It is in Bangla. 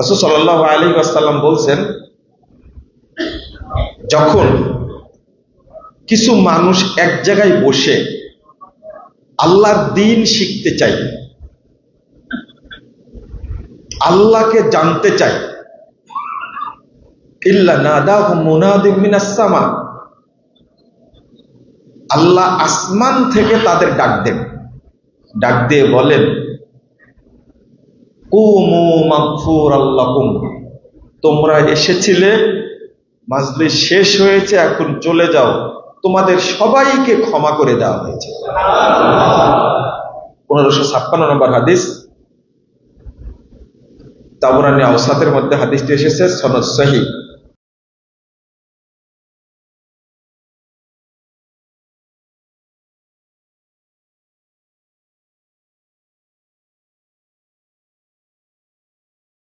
রসুল সাল্লাহ আলী আসাল্লাম বলছেন, যখন কিছু মানুষ এক জায়গায় বসে আল্লাহর দিন শিখতে চাই আল্লাহকে জানতে চাই ইল্লা আল্লাহ আসমান থেকে তাদের ডাক দেন। ডাক দিয়ে বলেন, কুমু তোমরা এসেছিলে মাজলিস শেষ হয়েছে, এখন চলে যাও। তোমাদের সবাইকে ক্ষমা করে দেওয়া হয়েছে। পনেরোশো ছাপ্পান্ন নম্বর হাদিস। তাবরানি আওসাতের মধ্যে হাদিসটি এসেছে, সনদ সহি।